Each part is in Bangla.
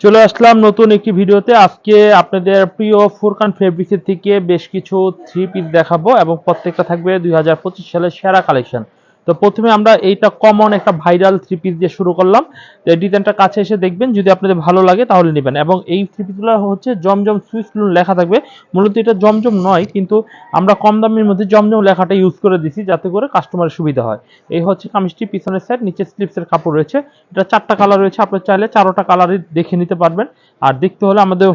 চলে আসলাম নতুন একটি ভিডিওতে। আজকে আপনাদের প্রিয় ফুরকান ফেব্রিক্সের থেকে বেশ কিছু থ্রি পিস দেখাবো এবং প্রত্যেকটা থাকবে দুই হাজার পঁচিশ সালের সেরা কালেকশন তো প্রথমে আমরা এইটা কমন একটা ভাইরাল থ্রি পিস দিয়ে শুরু করলাম। তো এই ডিজাইনটা কাছে এসে দেখবেন, যদি আপনাদের ভালো লাগে তাহলে নেবেন। এবং এই থ্রি পিসগুলো হচ্ছে জমজম সুইস লুন লেখা থাকবে। মূলত এটা জমজম নয়, কিন্তু আমরা কম দামের মধ্যে জমজম লেখাটা ইউজ করে দিছি যাতে করে কাস্টমারের সুবিধা হয়। এই হচ্ছে কামিজটি, পিছনের সাইড নিচে স্লিপসের কাপড় রয়েছে। এটা চারটা কালার রয়েছে, আপনার চাইলে চারোটা কালারই দেখে নিতে পারবেন। আর দেখতে হলে আমাদের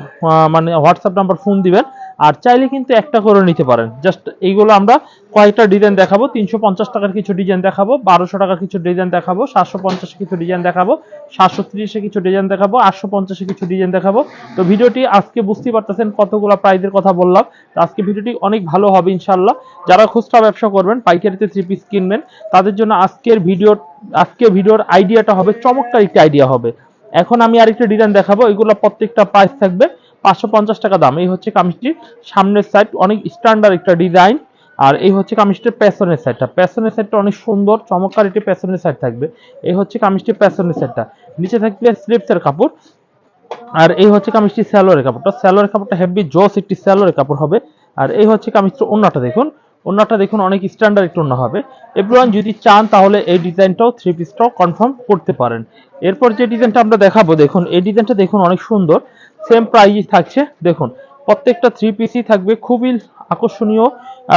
মানে হোয়াটসঅ্যাপ নাম্বার ফোন দিবেন। আর চাইলে কিন্তু একটা করে নিতে পারেন। জাস্ট এইগুলো আমরা কয়েকটা ডিজাইন দেখাবো। তিনশো পঞ্চাশ টাকার কিছু ডিজাইন দেখাবো, বারোশো টাকার কিছু ডিজাইন দেখাবো, সাতশো পঞ্চাশে কিছু ডিজাইন দেখাবো, সাতশো তিরিশে কিছু ডিজাইন দেখাবো, আটশো পঞ্চাশে কিছু ডিজাইন দেখাবো। তো ভিডিওটি আজকে বুঝতেই পারতেছেন কতগুলো প্রাইজের কথা বললাম। আজকে ভিডিওটি অনেক ভালো হবে ইনশাল্লাহ যারা খুচরা ব্যবসা করবেন, পাইকারিতে থ্রি পিস কিনবেন, তাদের জন্য আজকের ভিডিও আজকের ভিডিওর আইডিয়াটা হবে, চমৎকার একটি আইডিয়া হবে। এখন আমি আরেকটা ডিজাইন দেখাবো। এগুলো প্রত্যেকটা প্রাইস থাকবে। পাঁচশো পঞ্চাশ টাকা দাম। এই হচ্ছে কামিজটির সামনের সাইড অনেক স্ট্যান্ডার্ড একটা ডিজাইন আর এই হচ্ছে কামিজটির পেছনের সাইডটা পেছনের সাইডটা অনেক সুন্দর, চমৎকার একটি পেছনের সাইড থাকবে। এই হচ্ছে কামিজটির পেছনের সাইডটা নিচে থাকবে স্লিপসের কাপড়। আর এই হচ্ছে কামিজটি স্যালোয়ারের কাপড়টা। স্যালোয়ারের কাপড়টা হেভি জোস একটি স্যালোয়ারের কাপড় হবে। আর এই হচ্ছে কামিজটির অন্যটা দেখুন। অন্যটা দেখুন, অনেক স্ট্যান্ডার্ড একটু অন্য হবে। এভরিওয়ান যদি চান, তাহলে এই ডিজাইনটাও থ্রি পিসটাও কনফার্ম করতে পারেন। এরপর যে ডিজাইনটা আমরা দেখাবো, দেখুন, এই ডিজাইনটা দেখুন, অনেক সুন্দর। সেম প্রাইস থাকছে, দেখুন, প্রত্যেকটা থ্রি পিসই থাকবে, খুবই আকর্ষণীয়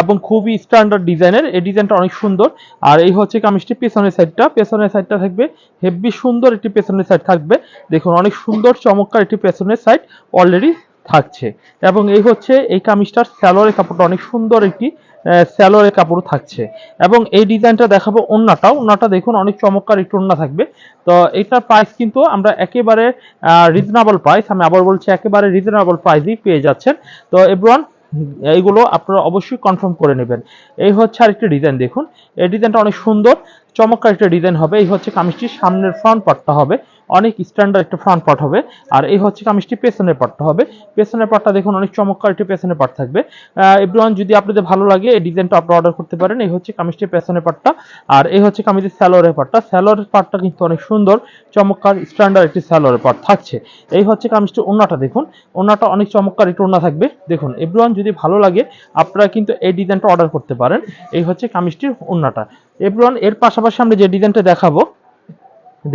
এবং খুবই স্ট্যান্ডার্ড ডিজাইনের। এই ডিজাইনটা অনেক সুন্দর। আর এই হচ্ছে কামিজটি পেছনের সাইডটা পেছনের সাইডটা থাকবে, হেভি সুন্দর একটি পেছনের সাইড থাকবে। দেখুন, অনেক সুন্দর, চমৎকার একটি পেছনের সাইড অলরেডি থাকছে। এবং এই হচ্ছে এই কামিজটার স্যালোয়ারের কাপড়টা অনেক সুন্দর একটি স্যালোয়ারের কাপড় থাকছে। এবং এই ডিজাইনটা দেখাবো ওন্নাটাও। ওন্নাটা দেখুন, অনেক চমৎকার একটু ওন্না থাকবে। তো এটার প্রাইস কিন্তু আমরা একেবারে রিজনেবল প্রাইস আমি আবার বলছি একেবারে রিজনেবল প্রাইসই পেয়ে যাচ্ছেন। তো এভরিওয়ান এইগুলো আপনারা অবশ্যই কনফার্ম করে নেবেন। এই হচ্ছে আরেকটি ডিজাইন দেখুন। এই ডিজাইনটা অনেক সুন্দর, চমৎকার একটা ডিজাইন হবে। এই হচ্ছে কামিজটির সামনের ফ্রন্ট পার্টটা হবে। অনেক স্ট্যান্ডার্ড একটা ফ্রন্ট পার্ট হবে। আর এই হচ্ছে কামিজটি পেছনের পার্টটা হবে। পেছনের পার্টটা দেখুন, অনেক চমৎকার একটি পেছনের পার্ট থাকবে। এভরিওয়ান যদি আপনাদের ভালো লাগে, এই ডিজাইনটা আপনারা অর্ডার করতে পারেন। এই হচ্ছে কামিজটির পেছনের পার্টটা আর এই হচ্ছে কামিজের স্যালোয়ারের পার্টটা স্যালোয়ারের পার্টটা কিন্তু অনেক সুন্দর, চমৎকার স্ট্যান্ডার্ড একটি স্যালোয়ারের পার্ট থাকছে। এই হচ্ছে কামিজটির ওন্নাটা দেখুন। ওন্নাটা অনেক চমৎকার একটু ওন্না থাকবে। দেখুন এভরিওয়ান যদি ভালো লাগে, আপনারা কিন্তু এই ডিজাইনটা অর্ডার করতে পারেন। এই হচ্ছে কামিজটির ওন্নাটা এভরিওয়ান এর পাশাপাশি আমরা যে ডিজাইনটা দেখাবো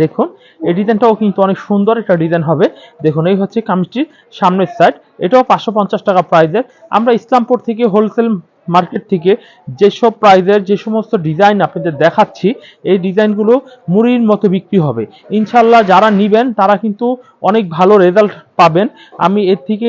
দেখুন, এই ডিজাইনটাও কিন্তু অনেক সুন্দর একটা ডিজাইন হবে। দেখুন, এই হচ্ছে কামিজটির সামনের সাইড এটাও পাঁচশো পঞ্চাশ টাকা প্রাইজের আমরা ইসলামপুর থেকে হোলসেল মার্কেট থেকে যেসব প্রাইজের যে সমস্ত ডিজাইন আপনাদের দেখাচ্ছি, এই ডিজাইনগুলো মুড়ির মতো বিক্রি হবে। ইনশাল্লাহ যারা নিবেন, তারা কিন্তু অনেক ভালো রেজাল্ট পাবেন। আমি এর থেকে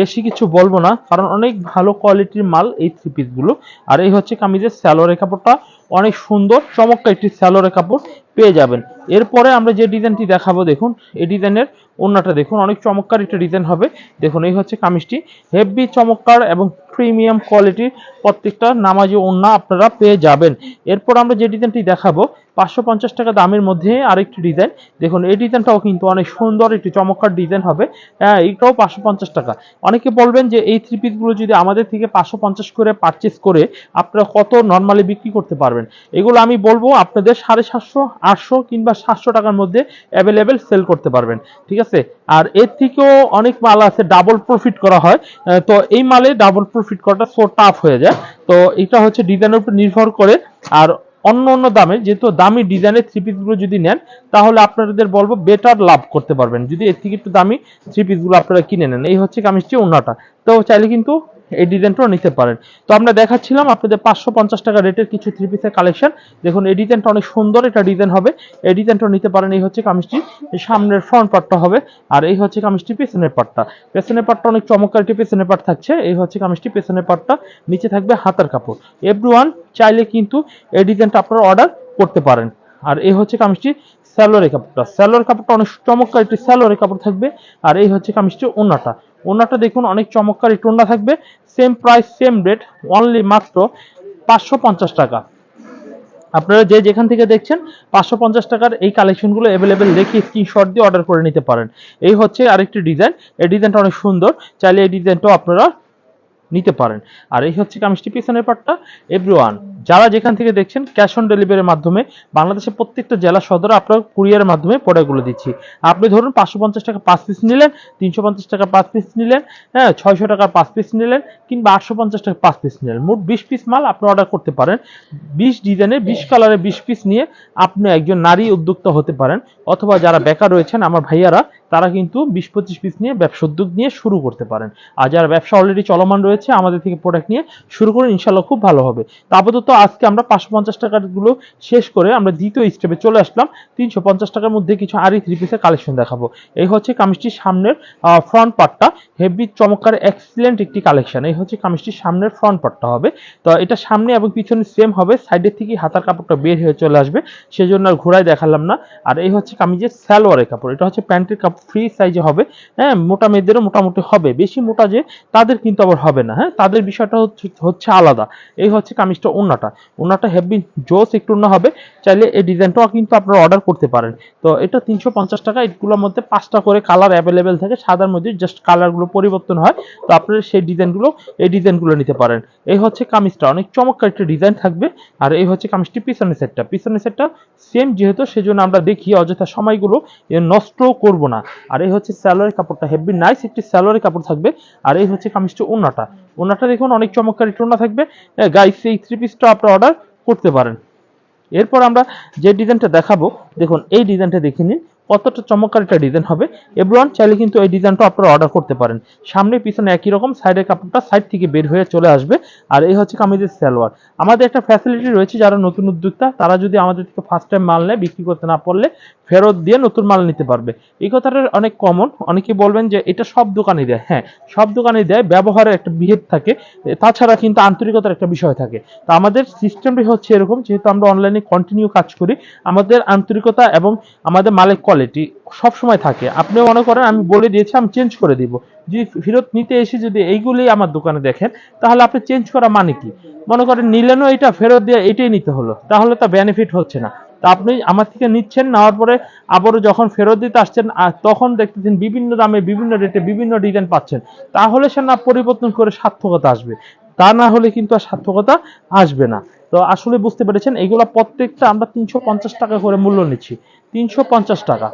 বেশি কিছু বলব না, কারণ অনেক ভালো কোয়ালিটির মাল এই থ্রি পিসগুলো আর এই হচ্ছে কামিজের স্যালোয়ারের কাপড়টা অনেক সুন্দর, চমৎকার একটি স্যালোয়ারের কাপড়। পেয়ে যাবেন। এরপরে আমরা যে ডিজাইনটি দেখাবো, দেখুন, এই ডিজাইনের ওন্নাটা দেখুন, অনেক চমৎকার একটা ডিজাইন হবে। দেখুন, এই হচ্ছে কামিজটি। হেভি চমৎকার এবং প্রিমিয়াম কোয়ালিটির প্রত্যেকটা নামাজি ওন্না আপনারা পেয়ে যাবেন। এরপর আমরা যে ডিজাইনটি দেখাবো, পাঁচশো পঞ্চাশ টাকা দামের মধ্যে আরেকটি ডিজাইন। দেখুন, এই ডিজাইনটাও কিন্তু অনেক সুন্দর একটি চমৎকার ডিজাইন হবে। হ্যাঁ এইটাও পাঁচশো পঞ্চাশ টাকা। অনেকে বলবেন যে এই থ্রি পিসগুলো যদি আমাদের থেকে পাঁচশো পঞ্চাশ করে পারচেস করে, আপনারা কত নর্মালি বিক্রি করতে পারবেন? এগুলো আমি বলব আপনাদের সাড়ে সাতশো আটশো কিংবা সাতশো টাকার মধ্যে অ্যাভেলেবেল সেল করতে পারবেন, ঠিক আছে? আর এর থেকেও অনেক মাল আছে ডাবল প্রফিট করা হয় তো এই মালে ডাবল প্রফিট করাটা সো টাফ হয়ে যায়। তো এটা হচ্ছে ডিজাইনের উপর নির্ভর করে, আর অন্য অন্য দামে, যেহেতু দামি ডিজাইনের থ্রি পিসগুলো যদি নেন, তাহলে আপনাদের বলব বেটার লাভ করতে পারবেন। যদি এর থেকে একটু দামি থ্রি পিসগুলো আপনারা কিনে নেন, এই হচ্ছে কামিজটি অন্যটা তো চাইলে কিন্তু এই ডিজাইনটাও নিতে পারেন। তো আমরা দেখাচ্ছিলাম আপনাদের পাঁচশো পঞ্চাশ টাকা রেটের কিছু থ্রি পিসের কালেকশন দেখুন, এই ডিজাইনটা অনেক সুন্দর এটা ডিজাইন হবে। এই ডিজাইনটাও নিতে পারেন, এই হচ্ছে কামিজটি সামনের ফ্রন্ট পার্টটা হবে আর এই হচ্ছে কামিজটি পেছনের পার্টটা পেছনের পার্টটা অনেক চমৎকার একটি পেছনের পার্ট থাকছে। এই হচ্ছে কামিজটি পেছনের পার্টটা নিচে থাকবে হাতার কাপড়। এভরিওয়ান চাইলে কিন্তু এই ডিজাইনটা আপনারা অর্ডার করতে পারেন। আর এই হচ্ছে কামিজটি স্যালোয়ারের কাপড়টা। স্যালোয়ার কাপড়টা অনেক চমৎকার একটি স্যালোয়ারের কাপড় থাকবে। আর এই হচ্ছে কামিজটি ওনাটা ওনাটা দেখুন, অনেক চমৎকার ওনা থাকবে। Same price same rate only মাত্র পাঁচশো পঞ্চাশ টাকা। আপনারা যে যেখান থেকে দেখছেন, পাঁচশো পঞ্চাশ টাকার এই কালেকশনগুলো অ্যাভেলেবেল দেখে স্ক্রিনশট দিয়ে অর্ডার করে নিতে পারেন। এই হচ্ছে আরেকটি ডিজাইন এই ডিজাইনটা অনেক সুন্দর। চাইলে এই ডিজাইনটাও আপনারা নিতে পারেন। আর এই হচ্ছে কামিজটি, পিছনের পাটটা। এভরিওয়ান যারা যেখান থেকে দেখছেন ক্যাশ অন ডেলিভারির মাধ্যমে বাংলাদেশের প্রত্যেকটা জেলা সদরে আপনার কুরিয়ারের মাধ্যমে প্রোডাক্টগুলো দিচ্ছি। আপনি ধরুন পাঁচশো পঞ্চাশ টাকা পাঁচ পিস নিলেন, তিনশো পঞ্চাশ টাকা পাঁচ পিস নিলেন হ্যাঁ ছয়শো টাকা পাঁচ পিস নিলেন, কিংবা আটশো পঞ্চাশ টাকা পাঁচ পিস নিলেন। মোট বিশ পিস মাল আপনি অর্ডার করতে পারেন। বিশ ডিজাইনের বিশ কালারের বিশ পিস নিয়ে আপনি একজন নারী উদ্যোক্তা হতে পারেন, অথবা যারা বেকার রয়েছেন, আমার ভাইয়ারা, তারা কিন্তু বিশ পঁচিশ পিস নিয়ে, ব্যবসা উদ্যোগ নিয়ে শুরু করতে পারেন। আর যারা ব্যবসা অলরেডি চলমান রয়েছে আমাদের থেকে প্রোডাক্ট নিয়ে শুরু করুন, ইনশাল্লাহ খুব ভালো হবে। তা আপাতত আজকে আমরা পাঁচশো পঞ্চাশ টাকারগুলো শেষ করে আমরা দ্বিতীয় স্টেপে চলে আসলাম। তিনশো পঞ্চাশ টাকার মধ্যে কিছু আরি থ্রি পিসের কালেকশন দেখাবো। এই হচ্ছে কামিজটির সামনের ফ্রন্ট পার্টটা হেভি চমৎকার এক্সিলেন্ট একটি কালেকশন এই হচ্ছে কামিজটির সামনের ফ্রন্ট পার্টটা হবে। তো এটা সামনে এবং পিছনে সেম হবে। সাইডের থেকে হাতার কাপড়টা বের হয়ে চলে আসবে। সেজন্য আর ঘোড়ায় দেখালাম না। আর এই হচ্ছে কামিজের সালোয়ারের কাপড়। এটা হচ্ছে প্যান্টের কাপড় ফ্রি সাইজে হবে। হ্যাঁ মোটা মেয়েদেরও মোটামুটি হবে। বেশি মোটা যে, তাদের কিন্তু আবার হবে হ্যাঁ? তাদের বিষয়টা হচ্ছে আলাদা। এই হচ্ছে কামিজটা ওনাটা ওন্নাটা হেভি জোস একটু ওন্না হবে, চাইলে এই ডিজাইনটাও কিন্তু আপনারা অর্ডার করতে পারেন। তো এটা তিনশো পঞ্চাশ টাকা, এগুলোর মধ্যে পাঁচটা করে কালার অ্যাভেলেবেল থাকে, সাদার মধ্যে জাস্ট কালারগুলো পরিবর্তন হয়, তো আপনারা সেই ডিজাইনগুলো, এই ডিজাইনগুলো নিতে পারেন। এই হচ্ছে কামিজটা, অনেক চমৎকার একটা ডিজাইন থাকবে, আর এই হচ্ছে কামিজটি পিছনের সেটটা পিছনের সেটটা সেম যেহেতু, সেজন্য আমরা দেখি অযথা সময়গুলো নষ্ট করব না। আর এই হচ্ছে স্যালোয়ারের কাপড়টা হেভি নাইস একটি স্যালোয়ারের কাপড় থাকবে, আর এই হচ্ছে কামিজটা ওনাটা ওনাটা দেখুন, অনেক চমৎকার একটি থাকবে। গাইস এই থ্রি পিসটা আপনারা অর্ডার করতে পারেন। এরপর আমরা যে ডিজাইনটা দেখাবো, দেখুন, এই ডিজাইনটা দেখে নিন, কতটা চমৎকার একটা ডিজাইন হবে। এভরিওয়ান, চাইলে কিন্তু এই ডিজাইনটা আপনারা অর্ডার করতে পারেন। সামনে, পিছনে একই রকম সাইডের কাপড়টা সাইড থেকে বের হয়ে চলে আসবে। আর এই হচ্ছে কামিজের সালোয়ার। আমাদের একটা ফ্যাসিলিটি রয়েছে, যারা নতুন উদ্যোক্তা, তারা যদি আমাদের থেকে ফার্স্ট টাইম মাল নেয়, বিক্রি করতে না পারলে ফেরত দিয়ে নতুন মাল নিতে পারবে। এই কথাটা অনেক কমন অনেকে বলবেন যে এটা সব দোকানে দেয়। হ্যাঁ সব দোকানে দেয়। ব্যবহারের একটা বিহেভ থাকে। তাছাড়া কিন্তু আন্তরিকতার একটা বিষয় থাকে। তো আমাদের সিস্টেমটি হচ্ছে এরকম। যেহেতু আমরা অনলাইনে কন্টিনিউ কাজ করি, আমাদের আন্তরিকতা এবং আমাদের মালের কোয়ালিটি সব সময় থাকে। আপনি মনে করেন, আমি বলে দিয়েছি, আমি চেঞ্জ করে দিব। যদি ফেরত নিতে এসে যদি এইগুলি আমার দোকানে দেখেন, তাহলে আপনি চেঞ্জ করা মানে কি? মনে করেন, নিলেনও এটা, ফেরত দিয়ে এটাই নিতে হলো। তাহলে তা বেনিফিট হচ্ছে না। তা আপনি আমার থেকে নিচ্ছেন, নেওয়ার পরে আবারও যখন ফেরত দিতে আসছেন তখন দেখতেছেন বিভিন্ন দামে বিভিন্ন রেটে বিভিন্ন ডিজাইন পাচ্ছেন। তাহলে সে না পরিবর্তন করে সার্থকতা আসবে। তা না হলে কিন্তু আর সার্থকতা আসবে না। তো আসলে বুঝতে পেরেছেন, এগুলো প্রত্যেকটা আমরা তিনশো পঞ্চাশ টাকা করে মূল্য নিচ্ছি। তিনশো পঞ্চাশ টাকা।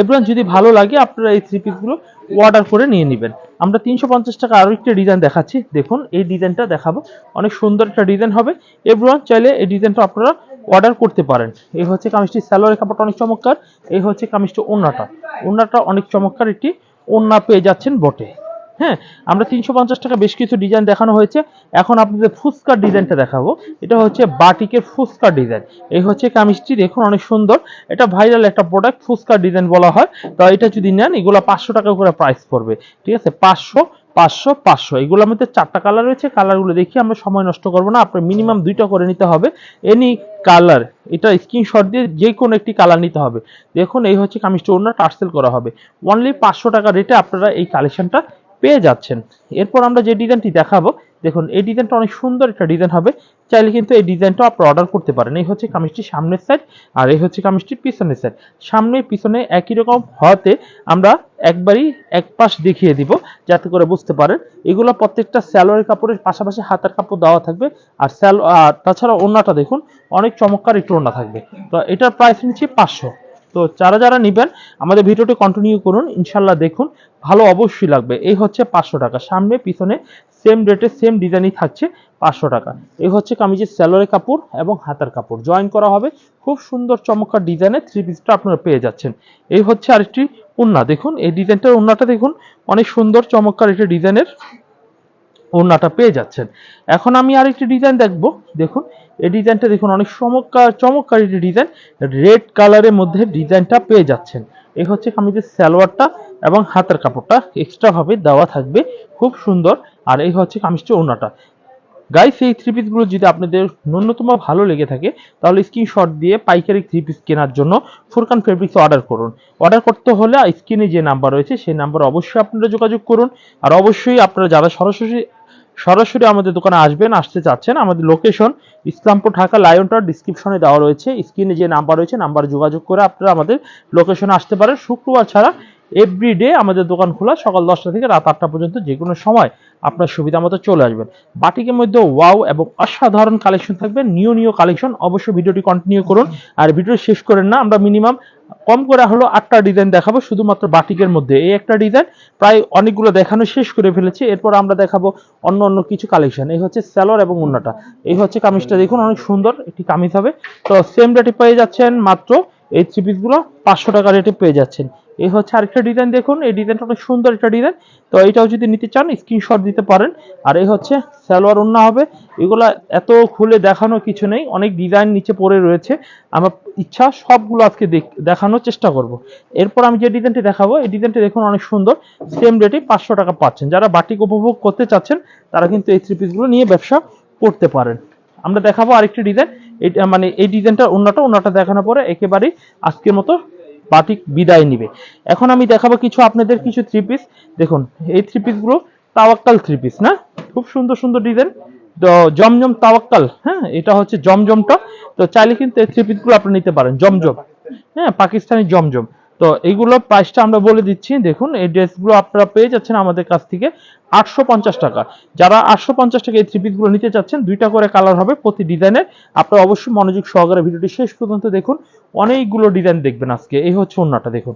এবার যদি ভালো লাগে, আপনারা এই থ্রি পিসগুলো অর্ডার করে নিয়ে নেবেন। আমরা তিনশো পঞ্চাশ টাকা আরও একটা ডিজাইন দেখাচ্ছি। দেখুন, এই ডিজাইনটা দেখাবো। অনেক সুন্দর একটা ডিজাইন হবে। এভরিওয়ান চাইলে এই ডিজাইনটা আপনারা অর্ডার করতে পারেন। এই হচ্ছে কামিজটি স্যালোয়ারের কাপড়টা অনেক চমৎকার। এই হচ্ছে কামিজটি ওন্নাটা। ওন্নাটা অনেক চমৎকার একটি ওন্না পেয়ে যাচ্ছেন বটে। হ্যাঁ আমরা তিনশো পঞ্চাশ টাকা বেশ কিছু ডিজাইন দেখানো হয়েছে। এখন আপনাদের ফুচকার ডিজাইনটা দেখাবো। এটা হচ্ছে বাটিকের ফুচকার ডিজাইন। এই হচ্ছে কামিজটি, দেখুন অনেক সুন্দর। এটা ভাইরাল একটা প্রোডাক্ট ফুচকার ডিজাইন বলা হয়। তো এটা যদি নেন, এগুলো পাঁচশো টাকা করে প্রাইস পড়বে। ঠিক আছে? পাঁচশো পাঁচশো পাঁচশো। এগুলোর মধ্যে চারটা কালার রয়েছে। কালারগুলো দেখি আমরা সময় নষ্ট করব না। আপনার মিনিমাম দুইটা করে নিতে হবে। এনি কালার এটা স্ক্রিনশট দিয়ে যে কোনো একটি কালার নিতে হবে। দেখুন, এই হচ্ছে কামিজটা অন্য টার্সেল করা হবে। অনলি পাঁচশো টাকা রেটে আপনারা এই কালেকশনটা পেয়ে যাচ্ছেন। এরপর আমরা যে ডিজাইনটি দেখাবো দেখুন, এই ডিজাইনটা অনেক সুন্দর একটা ডিজাইন হবে। চাইলে কিন্তু এই ডিজাইনটা আপনারা অর্ডার করতে পারেন। এই হচ্ছে কামিজটি সামনের সাইড আর এই হচ্ছে কামিজটি পিছনের সাইড সামনে, পিছনে একই রকম হওয়াতে আমরা একবারই এক পাশ দেখিয়ে দিব, যাতে করে বুঝতে পারেন। এগুলো প্রত্যেকটা স্যালোয়ারের কাপড়ের পাশাপাশি হাতার কাপড় দেওয়া থাকবে আর স্যালো তাছাড়া ওড়নাটা দেখুন, অনেক চমৎকার একটু ওড়না থাকবে। তো এটার প্রাইস নিচ্ছি পাঁচশো। তো যারা যারা নিবেন, আমাদের ভিডিওটি কন্টিনিউ করুন ইনশাল্লাহ দেখুন, ভালো অবশ্যই লাগবে। এই হচ্ছে পাঁচশো টাকা। সামনে, পিছনে সেম রেটে সেম ডিজাইনই থাকছে পাঁচশো টাকা। এই হচ্ছে কামিজের স্যালোয়ারের কাপড় এবং হাতার কাপড়। জয়েন করা হবে খুব সুন্দর চমৎকার ডিজাইনের থ্রি পিসটা আপনারা পেয়ে যাচ্ছেন। এই হচ্ছে আরেকটি ওন্না দেখুন, এই ডিজাইনটার ওন্নাটা দেখুন, অনেক সুন্দর চমৎকার একটি ডিজাইনের ওড়নাটা পেয়ে যাচ্ছেন। এখন আমি আরেকটি ডিজাইন দেখব। দেখুন, এই ডিজাইনটা দেখুন, অনেক চমৎকার চমৎকার একটি ডিজাইন রেড কালারের মধ্যে ডিজাইনটা পেয়ে যাচ্ছেন। এই হচ্ছে কামিজের সালোয়ারটা এবং হাতের কাপড়টা। এক্সট্রাভাবে দেওয়া থাকবে। খুব সুন্দর। আর এই হচ্ছে কামিজটা ওড়নাটা। গাইস এই থ্রি পিসগুলো যদি আপনাদের ন্যূনতম ভালো লেগে থাকে, তাহলে স্ক্রিনশট দিয়ে পাইকারি থ্রি পিস কেনার জন্য ফুরকান ফেব্রিক্স অর্ডার করুন। অর্ডার করতে হলে স্ক্রিনে যে নাম্বার রয়েছে, সেই নাম্বার অবশ্যই আপনারা যোগাযোগ করুন। আর অবশ্যই আপনারা যারা সরাসরি সরাসরি আমাদের দোকানে আসবেন, আসতে চাচ্ছেন, আমাদের location Islampur Dhaka Lion Tower ডিসক্রিপশনে দেওয়া রয়েছে। স্ক্রিনে যে নাম্বার রয়েছে নাম্বার যোগাযোগ করে আপনারা আমাদের লোকেশনে আসতে পারেন। শুক্রবার ছাড়া এভরিডে আমাদের দোকান খোলা, সকাল দশটা থেকে রাত আটটা পর্যন্ত যে কোনো সময় আপনার সুবিধা মতো চলে আসবেন। বাটিকের মধ্যে ওয়াও এবং অসাধারণ কালেকশন থাকবে, নিউ নিউ কালেকশন অবশ্যই ভিডিওটি কন্টিনিউ করুন। আর ভিডিও শেষ করেন না, আমরা মিনিমাম কম করে হলো আটটা ডিজাইন দেখাবো, শুধুমাত্র বাটিকের মধ্যে। এই একটা ডিজাইন প্রায় অনেকগুলো দেখানো শেষ করে ফেলেছি। এরপর আমরা দেখাবো অন্য অন্য কিছু কালেকশন এই হচ্ছে স্যালোর এবং উন্নাটা এই হচ্ছে কামিজটা দেখুন, অনেক সুন্দর একটি কামিজ হবে। তো সেম রেটে পেয়ে যাচ্ছেন মাত্র এই থ্রি পিসগুলো পাঁচশো টাকা রেটে পেয়ে যাচ্ছেন। এই হচ্ছে আরেকটা ডিজাইন দেখুন। এই ডিজাইনটা অনেক সুন্দর একটা ডিজাইন তো এটাও যদি নিতে চান স্ক্রিনশট দিতে পারেন। আর এই হচ্ছে সালোয়ার ওন্না হবে। এগুলা এত খুলে দেখানো কিছু নেই। অনেক ডিজাইন নিচে পড়ে রয়েছে। আমার ইচ্ছা সবগুলো আজকে দেখানোর চেষ্টা করব। এরপর আমি যে ডিজাইনটি দেখাবো, এই ডিজাইনটি দেখুন অনেক সুন্দর। সেম রেটে পাঁচশো টাকা পাচ্ছেন। যারা বাটিক উপভোগ করতে চাচ্ছেন, তারা কিন্তু এই থ্রি পিসগুলো নিয়ে ব্যবসা করতে পারেন। আমরা দেখাবো আরেকটি ডিজাইন মানে এই ডিজাইনটা অন্যটা অন্যটা দেখানোর পরে একেবারেই আজকের মতো বাটিক বিদায় নিবে। এখন আমি দেখাবো কিছু আপনাদের কিছু থ্রি পিস দেখুন, এই থ্রি পিসগুলো তাওয়াক্কাল থ্রি পিস না? খুব সুন্দর সুন্দর ডিজাইন জমজম তাওয়াক্কাল হ্যাঁ? এটা হচ্ছে জমজমটা। তো চাইলে কিন্তু এই থ্রি পিসগুলো আপনি নিতে পারেন, জমজম। হ্যাঁ পাকিস্তানি জমজম। তো এইগুলোর প্রাইসটা আমরা বলে দিচ্ছি। দেখুন, এই ড্রেসগুলো আপনারা পেয়ে যাচ্ছেন আমাদের কাছ থেকে আটশো পঞ্চাশ টাকা। যারা আটশো পঞ্চাশ টাকা এই থ্রি পিসগুলো নিতে চাচ্ছেন, দুইটা করে কালার হবে প্রতি ডিজাইনের আপনারা অবশ্যই মনোযোগ সহকারে ভিডিওটি শেষ পর্যন্ত দেখুন। অনেকগুলো ডিজাইন দেখবেন আজকে। এই হচ্ছে ওন্নাটা দেখুন।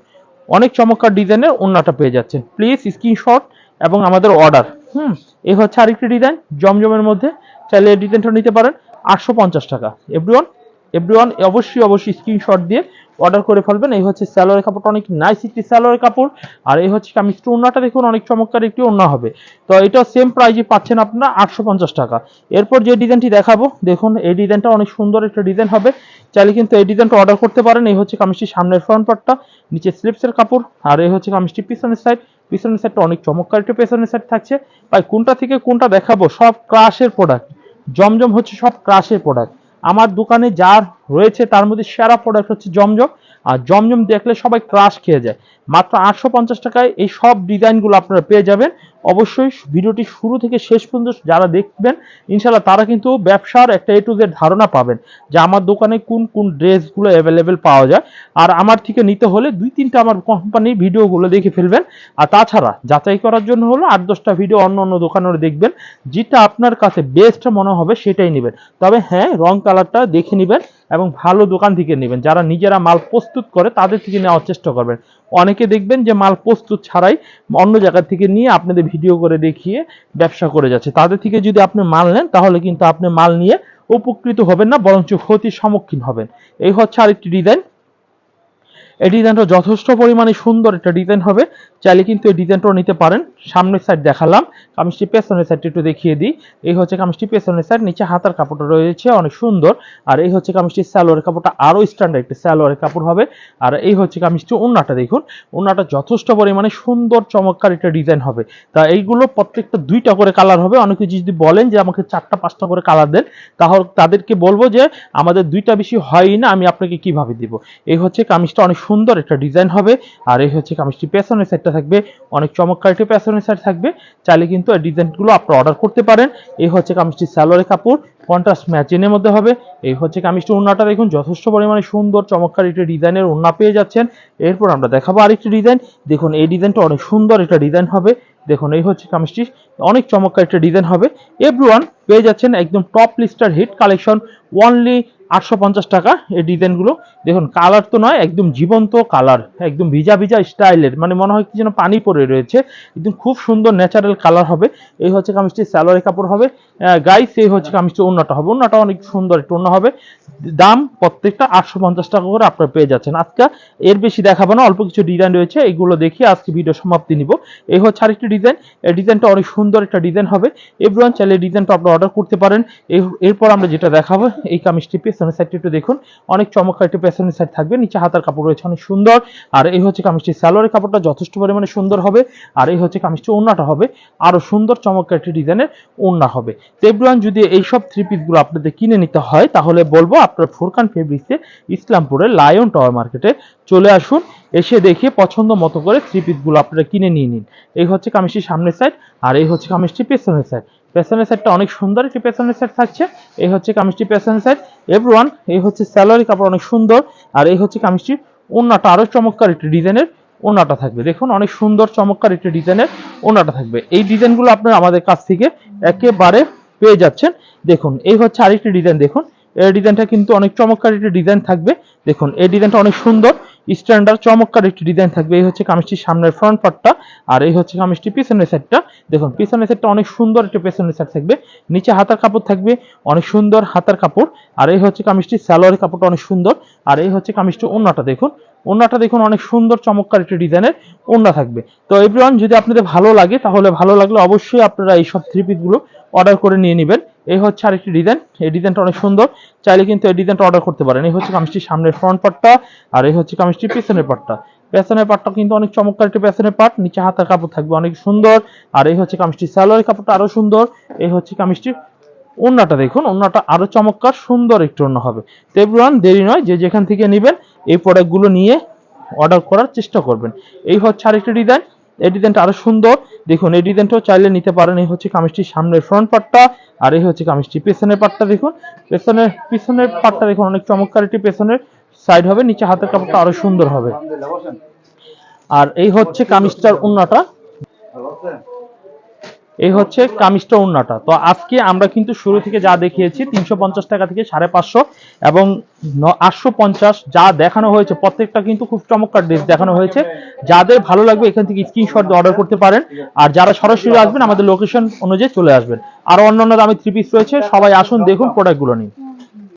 অনেক চমৎকার ডিজাইনের ওন্নাটা পেয়ে যাচ্ছেন। প্লিজ স্ক্রিনশট এবং আমাদের অর্ডার হুম, এই হচ্ছে আরেকটি ডিজাইন জমজমের মধ্যে। চাইলে এই ডিজাইনটা নিতে পারেন। আটশো পঞ্চাশ টাকা। এভরিওয়ান এভরিওয়ান অবশ্যই অবশ্যই স্ক্রিনশট দিয়ে অর্ডার করে ফেলবেন। এই হচ্ছে স্যালোয়ারের কাপড়টা, অনেক নাইস একটি স্যালোয়ারের কাপড়। আর এই হচ্ছে কামিজটা ওন্নাটা দেখুন, অনেক চমৎকার একটি ওন্না হবে। তো এটা সেম প্রাইজে পাচ্ছেন আপনারা আটশো পঞ্চাশ টাকা। এরপর যে ডিজাইনটি দেখাবো, দেখুন, এই ডিজাইনটা অনেক সুন্দর একটা ডিজাইন হবে। চাইলে কিন্তু এই ডিজাইনটা অর্ডার করতে পারেন। এই হচ্ছে কামিজটির সামনের ফ্রন্ট পার্টটা নিচে স্লিপসের কাপড়। আর এই হচ্ছে কামিজটি পিছনের সাইড পিছনের সাইডটা অনেক চমৎকার একটা পেছনের সাইড থাকছে। ভাই, কোনটা থেকে কোনটা দেখাবো? সব ক্রাশের প্রোডাক্ট জমজম হচ্ছে সব ক্রাশের প্রোডাক্ট আমার দোকানে যার রয়েছে তার মধ্যে সেরা প্রোডাক্ট হচ্ছে জমজম। আর জমজম দেখলে সবাই ক্রাশ খেয়ে যায়। মাত্র আটশো পঞ্চাশ টাকায় এই সব ডিজাইনগুলো আপনারা পেয়ে যাবেন। অবশ্যই ভিডিওটি শুরু থেকে শেষ পর্যন্ত যারা দেখবেন ইনশাল্লাহ তারা কিন্তু ব্যবসার একটা এ টু জেড ধারণা পাবেন যে আমার দোকানে কোন কোন ড্রেসগুলো অ্যাভেলেবেল পাওয়া যায়। আর আমার থেকে নিতে হলে দুই তিনটা আমার কোম্পানির ভিডিওগুলো দেখে ফেলবেন। আর তাছাড়া যাচাই করার জন্য হলো আট দশটা ভিডিও অন্য অন্য দোকানের দেখবেন। যেটা আপনার কাছে বেস্ট মনে হবে সেটাই নেবেন। তবে হ্যাঁ রং কালারটা দেখে নেবেন। এবং ভালো দোকান থেকে নেবেন। যারা নিজেরা মাল প্রস্তুত করে তাদের থেকে নেওয়ার চেষ্টা করবেন। অনেকে দেখবেন যে মাল প্রস্তুত ছাড়াই অন্য জায়গা থেকে নিয়ে আপনাদের ভিডিও করে দেখিয়ে ব্যবসা করে যাচ্ছে। তাদের থেকে যদি আপনি মাল নেন, তাহলে কিন্তু আপনি মাল নিয়ে উপকৃত হবেন না, বরঞ্চ ক্ষতির সম্মুখীন হবেন। এই হচ্ছে আরেকটি ডিজাইন এই ডিজাইনটা যথেষ্ট পরিমাণে সুন্দর একটা ডিজাইন হবে। চাইলে কিন্তু এই ডিজাইনটাও নিতে পারেন। সামনের সাইড দেখালাম। কামিজটি পেছনের সাইডটা একটু দেখিয়ে দিই। এই হচ্ছে কামিজটি পেছনের সাইড নিচে হাতার কাপড়টা রয়েছে, অনেক সুন্দর। আর এই হচ্ছে কামিজটি স্যালোয়ারের কাপড়টা আরও স্ট্যান্ডার্ড একটি স্যালোয়ারের কাপড় হবে। আর এই হচ্ছে কামিজটি ওন্নাটা দেখুন। ওন্নাটা যথেষ্ট পরিমাণে সুন্দর, চমৎকার একটা ডিজাইন হবে। তা এইগুলো প্রত্যেকটা দুইটা করে কালার হবে। অনেকে যদি বলেন যে আমাকে চারটা, পাঁচটা করে কালার দেন, তাহলে তাদেরকে বলব যে আমাদের দুইটা বেশি হয়ই না, আমি আপনাকে কীভাবে দিব? এই হচ্ছে কামিজটা অনেক সুন্দর একটা ডিজাইন হবে। আর এই হচ্ছে কামিজটি পেছনের সাইডটা থাকবে। অনেক চমৎকার একটি পেছনের সাইড থাকবে। চাইলে কিন্তু এই ডিজাইনগুলো আপনারা অর্ডার করতে পারেন। এই হচ্ছে কামিজটি সালোয়ারের কাপড়। কন্ট্রাস্ট ম্যাচিনের মধ্যে হবে। এই হচ্ছে কামিজটি ওন্নাটা দেখুন, যথেষ্ট পরিমাণে সুন্দর, চমৎকার একটি ডিজাইনের ওন্না পেয়ে যাচ্ছেন। এরপর আমরা দেখাবো আরেকটি ডিজাইন। দেখুন, এই ডিজাইনটা অনেক সুন্দর একটা ডিজাইন হবে। দেখুন, এই হচ্ছে কামিজটি। অনেক চমৎকার একটা ডিজাইন হবে। এভরিওয়ান পেয়ে যাচ্ছেন একদম টপ লিস্টার হিট কালেকশন অনলি আটশো পঞ্চাশ টাকা এই ডিজাইনগুলো। দেখুন, কালার তো নয়, একদম জীবন্ত কালার, একদম ভিজা ভিজা স্টাইলের মানে মনে হয় কি যেন পানি পড়ে রয়েছে। একদম খুব সুন্দর ন্যাচারাল কালার হবে। এই হচ্ছে কামিজটি স্যালোয়ারি কাপড় হবে। গাইস এই হচ্ছে কামিজটি অন্যটা হবে। অন্যটা অনেক সুন্দর একটা অন্য হবে। দাম প্রত্যেকটা আটশো পঞ্চাশ টাকা করে আপনারা পেয়ে যাচ্ছেন। আজকে এর বেশি দেখাবো না, অল্প কিছু ডিজাইন রয়েছে এইগুলো দেখিয়ে আজকে ভিডিও সমাপ্তি নিব। এই হচ্ছে আরেকটি ডিজাইন এই ডিজাইনটা অনেক সুন্দর একটা ডিজাইন হবে। এভরিওয়ান চাইলে ডিজাইনটা আপনারা অর্ডার করতে পারেন। এরপর আমরা যেটা দেখাবো, এই কামিজটি পেছনের সাইডটি একটু দেখুন। অনেক চমৎকার একটি পেছনের সাইড থাকবে। নিচে হাতার কাপড় রয়েছে, অনেক সুন্দর। আর এই হচ্ছে কামিজটি স্যালোয়ারের কাপড়টা যথেষ্ট পরিমাণে সুন্দর হবে। আর এই হচ্ছে কামিজটি ওন্নাটা হবে। আরও সুন্দর, চমৎকার একটি ডিজাইনের ওন্না হবে। তো এভরিওয়ান যদি এইসব থ্রি পিসগুলো আপনাদের কিনে নিতে হয়, তাহলে বলব আপনার ফুরকান ফেব্রিক্সে ইসলামপুরের লায়ন টাওয়ার মার্কেটে চলে আসুন। এসে দেখে পছন্দ মতো করে থ্রি পিসগুলো আপনারা কিনে নিয়ে নিন। এই হচ্ছে কামিজটির সামনের সাইড আর এই হচ্ছে কামিজটি পেছনের সাইড পেছনের সাইডটা অনেক সুন্দর একটি পেছনের সাইড থাকছে। এই হচ্ছে কামিজটি পেছনের সাইড এভরিওয়ান এই হচ্ছে স্যালারি কাপড় অনেক সুন্দর। আর এই হচ্ছে কামিজটি ওনাটা আরও চমৎকার একটি ডিজাইনের ওনাটা থাকবে। দেখুন, অনেক সুন্দর, চমৎকার একটি ডিজাইনের ওনাটা থাকবে। এই ডিজাইনগুলো আপনার আমাদের কাছ থেকে একেবারে পেয়ে যাচ্ছেন। দেখুন, এই হচ্ছে আরেকটি ডিজাইন। দেখুন এই ডিজাইনটা কিন্তু অনেক চমৎকার একটি ডিজাইন থাকবে। দেখুন, এই ডিজাইনটা অনেক সুন্দর। স্ট্যান্ডার্ড চমৎকার একটি ডিজাইন থাকবে। এই হচ্ছে কামিজটির সামনের ফ্রন্ট পার্টটা আর এই হচ্ছে কামিজটি পিছনের সাইডটা দেখুন, পিছনের সাইডটা অনেক সুন্দর একটি পেছনের সাইড থাকবে। নিচে হাতার কাপড় থাকবে, অনেক সুন্দর হাতার কাপড়। আর এই হচ্ছে কামিজটির স্যালোয়ারের কাপড়টা অনেক সুন্দর। আর এই হচ্ছে কামিজটি ওন্নাটা দেখুন। ওন্নাটা দেখুন অনেক সুন্দর, চমৎকার একটি ডিজাইনের ওন্না থাকবে। তো এভরিওয়ান যদি আপনাদের ভালো লাগে, তাহলে ভালো লাগলে অবশ্যই আপনারা এই সব থ্রি পিসগুলো অর্ডার করে নিয়ে নেবেন। এই হচ্ছে আরেকটি ডিজাইন এই ডিজাইনটা অনেক সুন্দর। চাইলে কিন্তু এই ডিজাইনটা অর্ডার করতে পারেন। এই হচ্ছে কামিজটির সামনের ফ্রন্ট পার্টটা আর এই হচ্ছে কামিজটির পিছনের পার্টটা পেছনের পার্টটা কিন্তু অনেক চমৎকার একটি পেছনের পার্ট নিচে হাতার কাপড় থাকবে অনেক সুন্দর। আর এই হচ্ছে কামিজটির সালোয়ারের কাপড়টা আরও সুন্দর। এই হচ্ছে কামিজটির ওন্নাটা দেখুন। ওন্নাটা আরও চমৎকার, সুন্দর একটু ওন্না হবে। তো দেরি নয়। যে যেখান থেকে নেবেন, এই প্রোডাক্টগুলো নিয়ে অর্ডার করার চেষ্টা করবেন। এই হচ্ছে আরেকটি ডিজাইন এই ডিজাইনটা আরও সুন্দর। দেখুন, এই ডিজাইনটাও চাইলে নিতে পারেন। এই হচ্ছে কামিজটির সামনের ফ্রন্ট পার্টটা আর এই হচ্ছে কামিজটি পেছনের পার্টটা দেখুন। পেছনের, পিছনের পার্টটা দেখুন, অনেক চমৎকার একটি পেছনের সাইড হবে। নিচে হাতের কাপড়টা আরও সুন্দর হবে। আর এই হচ্ছে কামিজটার উন্নাটা। এই হচ্ছে কামিজটা উন্নাটা। তো আজকে আমরা কিন্তু শুরু থেকে যা দেখিয়েছি, তিনশো পঞ্চাশ টাকা থেকে সাড়ে পাঁচশো এবং আটশো পঞ্চাশ যা দেখানো হয়েছে, প্রত্যেকটা কিন্তু খুব চমৎকার ড্রেস দেখানো হয়েছে। যাদের ভালো লাগবে এখান থেকে স্ক্রিনশট দিয়ে অর্ডার করতে পারেন। আর যারা সরাসরি আসবেন, আমাদের লোকেশন অনুযায়ী চলে আসবেন। আর অন্যান্য দামি থ্রি পিস রয়েছে, সবাই আসুন, দেখুন প্রোডাক্টগুলো নিন।